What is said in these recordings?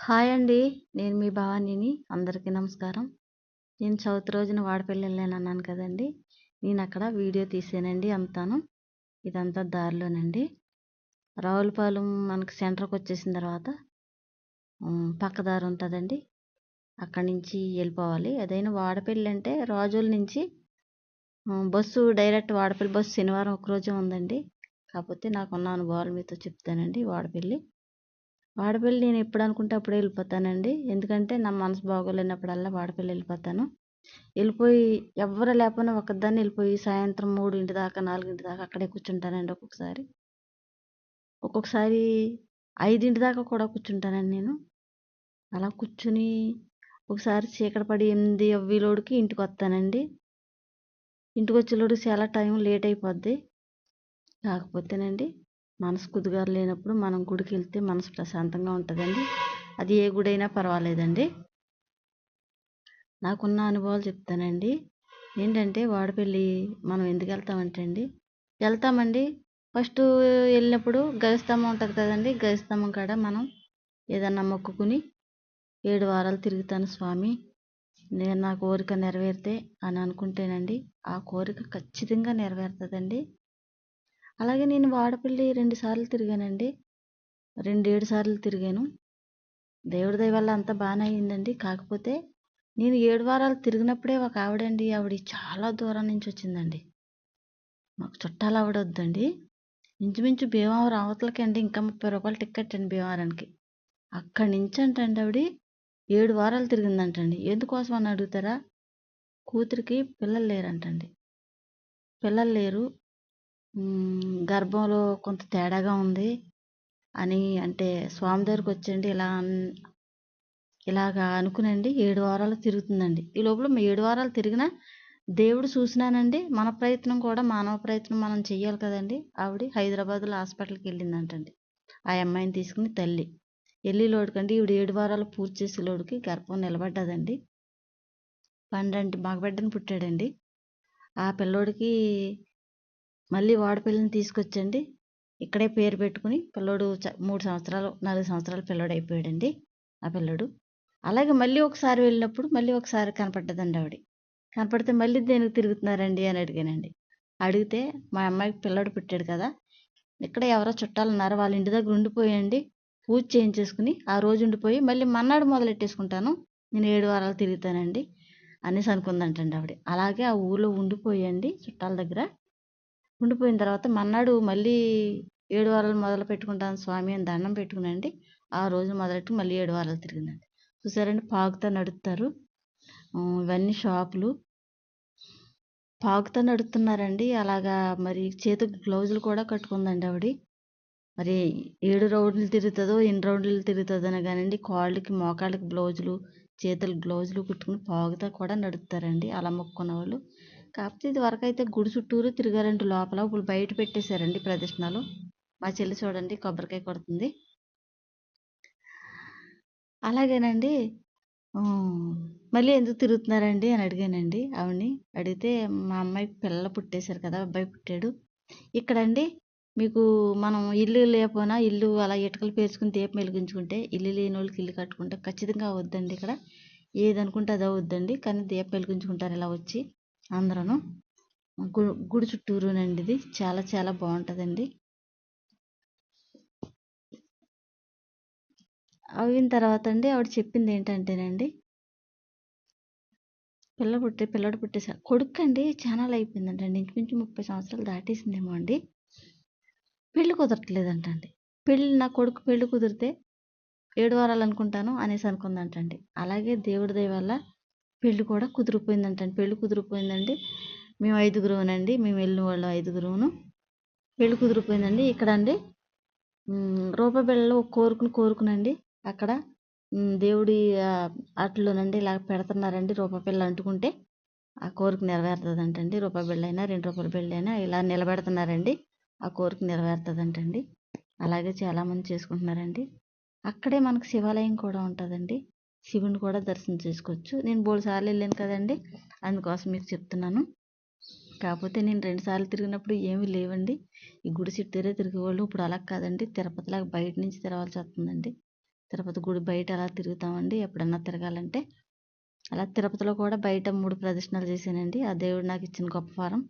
Hi అండి. నేను మీ భవానీని. అందరికీ నమస్కారం. నేను చవితి రోజున వాడపల్లి వెళ్ళాను అన్నాను కదండి. నేను అక్కడ వీడియో తీసానండి అంతాను ఇదంతా దారిలోనండి. రావులపాలెం మనకు సెంటర్కి వచ్చేసిన తర్వాత పక్క దారి ఉంటుందండి. అక్కడి నుంచి వెళ్ళిపోవాలి. అదైనా వాడపల్లి అంటే రాజుల నుంచి బస్సు డైరెక్ట్ వాడపల్లి బస్సు శనివారం ఒకరోజే ఉందండి. కాకపోతే నాకున్న అనుభవాలు మీతో చెప్తానండి వాడపల్లి. వాడపల్లి నేను ఎప్పుడు అనుకుంటే అప్పుడు వెళ్ళిపోతానండి. ఎందుకంటే నా మనసు బాగోలేనప్పుడల్లా వాడపల్లి వెళ్ళిపోతాను. వెళ్ళిపోయి ఎవరు లేకపోయినా ఒకదాన్ని వెళ్ళిపోయి సాయంత్రం మూడింటి దాకా నాలుగింటి దాకా అక్కడే కూర్చుంటానండి ఒక్కొక్కసారి. ఒక్కొక్కసారి ఐదింటి దాకా కూడా కూర్చుంటానండి నేను. అలా కూర్చుని ఒకసారి చీకటి పడి ఎనిమిది అవ్విలోడికి ఇంటికి వస్తానండి. ఇంటికి వచ్చేలోడు చాలా టైం లేట్ అయిపోద్ది. కాకపోతేనండి మనసు కుదుగారు లేనప్పుడు మనం గుడికి వెళ్తే మనసు ప్రశాంతంగా ఉంటుందండి. అది ఏ గుడి అయినా పర్వాలేదండి. నాకున్న అనుభవాలు చెప్తానండి. ఏంటంటే వాడపల్లి మనం ఎందుకు వెళ్తామంటే అండి వెళ్తామండి. ఫస్ట్ వెళ్ళినప్పుడు గవిస్తంభం ఉంటుంది కదండి గవిస్తంభం కాడ మనం ఏదన్నా మొక్కుకుని ఏడు వారాలు తిరుగుతాను స్వామి. నేను నా కోరిక నెరవేరితే అని అనుకుంటేనండి ఆ కోరిక ఖచ్చితంగా నెరవేరుతుందండి. అలాగే నేను వాడపల్లి రెండు సార్లు తిరిగానండి. రెండు ఏడు సార్లు తిరిగాను. దేవుడి దయ వల్ల అంతా బాగానే అయిందండి. కాకపోతే నేను ఏడు వారాలు తిరిగినప్పుడే ఒక ఆవిడండి ఆవిడ చాలా దూరం నుంచి వచ్చిందండి. మాకు చుట్టాలు ఆవిడ వద్దండి ఇంచుమించు భీమవరం అవతలకి అండి ఇంకా ముప్పై రూపాయలు టికెట్ అండి భీమవరానికి. అక్కడి నుంచి అంటండి ఆవిడ ఏడు వారాలు తిరిగిందంటండి. ఎందుకోసం అని అడుగుతారా? కూతురికి పిల్లలు లేరంటండి. పిల్లలు లేరు. గర్భంలో కొంత తేడాగా ఉంది అని అంటే స్వామి దగ్గరికి వచ్చండి ఇలా ఇలాగా అనుకునండి ఏడు వారాలు తిరుగుతుందండి. ఈ లోపల ఏడు వారాలు తిరిగినా దేవుడు చూసినానండి మన ప్రయత్నం కూడా మానవ ప్రయత్నం మనం చెయ్యాలి కదండి. ఆవిడ హైదరాబాద్లో హాస్పిటల్కి వెళ్ళిందంటండి ఆ అమ్మాయిని తీసుకుని తల్లి. వెళ్ళి లోడుకండి ఈవిడ ఏడు వారాలు పూర్తి చేసే లోడుకి గర్భం నిలబడ్డదండి. పండంటి మగబిడ్డను పుట్టాడండి. ఆ పిల్లోడికి మళ్ళీ వాడపిల్లని తీసుకొచ్చండి. ఇక్కడే పేరు పెట్టుకుని పిల్లోడు మూడు సంవత్సరాలు నాలుగు సంవత్సరాలు పిల్లోడు అయిపోయాడండి ఆ పిల్లోడు. అలాగే మళ్ళీ ఒకసారి వెళ్ళినప్పుడు మళ్ళీ ఒకసారి కనపడ్డదండి ఆవిడ. కనపడితే మళ్ళీ దేనికి తిరుగుతున్నారండి అని అడిగానండి. అడిగితే మా అమ్మాయికి పిల్లోడు పుట్టాడు కదా ఇక్కడ ఎవరో చుట్టాలు ఉన్నారు వాళ్ళ ఇంటి దగ్గర ఉండిపోయండి పూజ చేయించేసుకుని ఆ రోజు ఉండిపోయి మళ్ళీ మన్నాడు మొదలెట్టేసుకుంటాను నేను ఏడు వారాలు తిరుగుతానండి అనేసి అనుకుందంటండి ఆవిడ. అలాగే ఆ ఊళ్ళో ఉండిపోయండి చుట్టాల దగ్గర. ఉండిపోయిన తర్వాత మన్నాడు మళ్ళీ ఏడు వారాలు మొదలు పెట్టుకుంటాను స్వామి అని దండం పెట్టుకునండి. ఆ రోజు మొదలెట్టి మళ్ళీ ఏడు వారాలు తిరిగిందండి. చూసారండి పాకుతో నడుపుతారు. ఇవన్నీ షాపులు. పాకుతో నడుపుతున్నారండి. అలాగా మరి చేతికి గ్లౌజులు కూడా కట్టుకుందండి ఆవిడ. మరి ఏడు రౌండ్లు తిరుగుతుందో ఎన్ని రౌండ్లు తిరుగుతుందో కానివ్వండి కాళ్ళకి మోకాళ్ళకి బ్లౌజులు చేతులు గ్లౌజులు కుట్టుకుని పాగుతా కూడా నడుపుతారండి. అలా మొక్కున్న వాళ్ళు కాకపోతే ఇది వరకు అయితే గుడి చుట్టూరు తిరగారండి. లోపల ఇప్పుడు బయట పెట్టేశారండి ప్రదర్శనలు. మా చెల్లి చూడండి కొబ్బరికాయ కొడుతుంది. అలాగేనండి. మళ్ళీ ఎందుకు తిరుగుతున్నారండి అని అడిగానండి. ఆవిడని అడిగితే మా అమ్మాయి పిల్ల పుట్టేశారు కదా అబ్బాయి పుట్టాడు. ఇక్కడండి మీకు మనం ఇల్లు లేకపోయినా ఇల్లు అలా ఇటుకలు పేర్చుకుని దీపం వెలిగించుకుంటే ఇల్లు లేని వాళ్ళకి ఇల్లు కట్టుకుంటే ఖచ్చితంగా అవద్దండి ఇక్కడ. ఏది అనుకుంటే అది అవద్దండి. కానీ దీపం వెలిగించుకుంటారు ఇలా వచ్చి. అందరూ గుడి చుట్టూరునండి ఇది చాలా చాలా బాగుంటుందండి అయిన తర్వాత అండి ఆవిడ చెప్పింది ఏంటంటేనండి పిల్ల పుట్టి పిల్లడు పుట్టేసా కొడుకు అండి చాలా అయిపోయిందంటండి ఇంచుమించు ముప్పై సంవత్సరాలు దాటేసిందేమో అండి. పెళ్ళి కుదరట్లేదంటండి. పెళ్ళి నా కొడుకు పెళ్ళి కుదిరితే ఏడు వారాలు అనుకుంటాను అనేసి అనుకుందంటండి అలాగే దేవుడి దయ వల్ల పెళ్ళి కూడా కుదిరిపోయిందంటండి. పెళ్ళి కుదిరిపోయిందండి. మేము ఐదుగురునండి మేము వెళ్ళిన వాళ్ళు ఐదుగురును పెళ్ళి కుదిరిపోయిందండి. ఇక్కడ అండి రూపాయి బిళ్ళలు కోరుకుని కోరుకునండి. అక్కడ దేవుడి అట్లోనండి ఇలా పెడుతున్నారండి రూపాయి బిళ్ళ అంటుకుంటే. ఆ కోరిక నెరవేరుతుందంటండి. రూపాయి బిళ్ళ అయినా రెండు రూపాయల బిళ్ళ అయినా ఇలా నిలబెడుతున్నారండి. ఆ కోరిక నెరవేరుతుందంటండి. అలాగే చాలామంది చేసుకుంటున్నారండి. అక్కడే మనకు శివాలయం కూడా ఉంటుందండి. శివుని కూడా దర్శనం చేసుకోవచ్చు. నేను మూడు సార్లు వెళ్ళాను కదండి అందుకోసం మీకు చెప్తున్నాను. కాకపోతే నేను రెండు సార్లు తిరిగినప్పుడు ఏమీ లేవండి. ఈ గుడి చుట్టూరే తిరిగేవాళ్ళు ఇప్పుడు అలా కాదండి. తిరుపతిలాగా బయట నుంచి తిరగాల్సి వస్తుందండి. తిరుపతి గుడి బయట అలా తిరుగుతామండి. ఎప్పుడన్నా తిరగాలంటే. అలా తిరుపతిలో కూడా బయట మూడు ప్రదర్శనలు చేశానండి. ఆ దేవుడు నాకు ఇచ్చిన గొప్ప వారం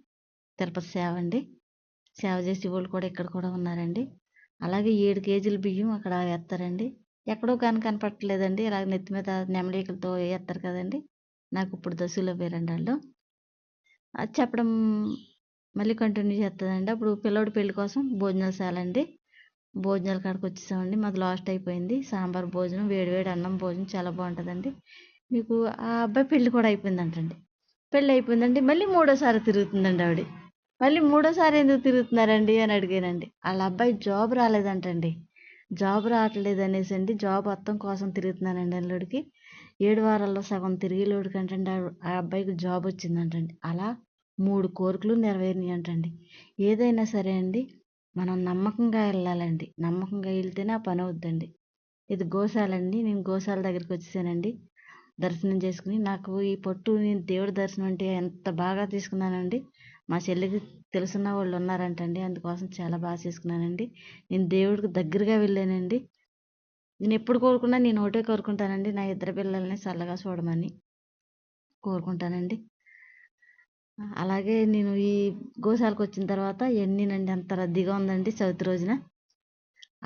తిరుపతి సేవ అండి. సేవ చేసే వాళ్ళు కూడా ఇక్కడ కూడా ఉన్నారండి. అలాగే ఏడు కేజీల బియ్యం అక్కడ వేస్తారండి. ఎక్కడో కానీ కనపట్టలేదండి ఇలాగ నెత్తి మీద నెమలీకలతో వేస్తారు కదండి. నాకు ఇప్పుడు దశలో వేరండి వాళ్ళు. అది చెప్పడం మళ్ళీ కంటిన్యూ చేస్తుందండి అప్పుడు పిల్లోడి పెళ్ళి కోసం భోజనాలు చేయాలండి. భోజనాల కాడికి వచ్చేసామండి. మాది లాస్ట్ అయిపోయింది. సాంబార్ భోజనం వేడివేడి అన్నం భోజనం చాలా బాగుంటుందండి. మీకు ఆ అబ్బాయి పెళ్ళి కూడా అయిపోయిందంటండి. పెళ్ళి అయిపోయిందండి. మళ్ళీ మూడోసారి తిరుగుతుందండి ఆవిడ. మళ్ళీ మూడోసారి ఎందుకు తిరుగుతున్నారండి అని అడిగానండి. వాళ్ళ అబ్బాయి జాబ్ రాలేదంటండి. జాబ్ రావట్లేదు అనేసి అండి. జాబ్ అత్తం కోసం తిరుగుతున్నానండి అల్లుడికి. ఏడు వారాల్లో సగం తిరిగి లోడికి అంటే ఆ అబ్బాయికి జాబ్ వచ్చిందంటండి. అలా మూడు కోరికలు నెరవేరినాయి అంటండి. ఏదైనా సరే అండి మనం నమ్మకంగా వెళ్ళాలండి. నమ్మకంగా వెళ్తేనే ఆ పని అవుద్దండి. ఇది గోశాలండి నేను గోశాల దగ్గరికి వచ్చేసానండి. దర్శనం చేసుకుని నాకు ఈ పొట్టు నేను దేవుడి దర్శనం అంటే ఎంత బాగా తీసుకున్నానండి. మా చెల్లికి తెలిసిన వాళ్ళు ఉన్నారంటండి. అందుకోసం చాలా బాగా చేసుకున్నానండి. నేను దేవుడికి దగ్గరగా వెళ్ళానండి. నేను ఎప్పుడు కోరుకున్నా నేను ఒకటే కోరుకుంటానండి. నా ఇద్దరు పిల్లల్ని చల్లగా చూడమని కోరుకుంటానండి. అలాగే నేను ఈ గోశాలకు వచ్చిన తర్వాత ఎన్నినండి అంత రద్దీగా ఉందండి చవితి రోజున.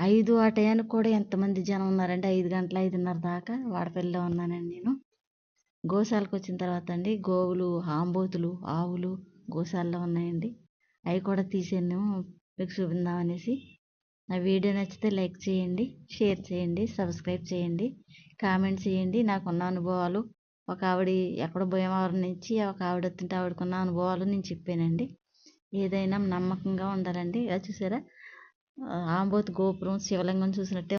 ఐదు ఆ టయానికి కూడా ఎంతమంది జనం ఉన్నారండి? ఐదు గంటల ఐదున్నర దాకా వాడపల్లిలో ఉన్నానండి నేను. గోశాలకు వచ్చిన తర్వాత అండి గోవులు ఆంబోతులు ఆవులు గోశాలలో ఉన్నాయండి. అవి కూడా తీసాను మీకు చూపిందాం అనేసి. నా వీడియో నచ్చితే లైక్ చేయండి షేర్ చేయండి సబ్స్క్రైబ్ చేయండి కామెంట్ చేయండి. నాకున్న అనుభవాలు ఒక ఆవిడ ఎక్కడో భీమవరం నుంచి ఒక ఆవిడ వస్తుంటే ఆవిడకున్న అనుభవాలు నేను చెప్పానండి. ఏదైనా నమ్మకంగా ఉండాలండి. అది చూసారా? ఆంబోత్ గోపురం శివలింగం చూసినట్టే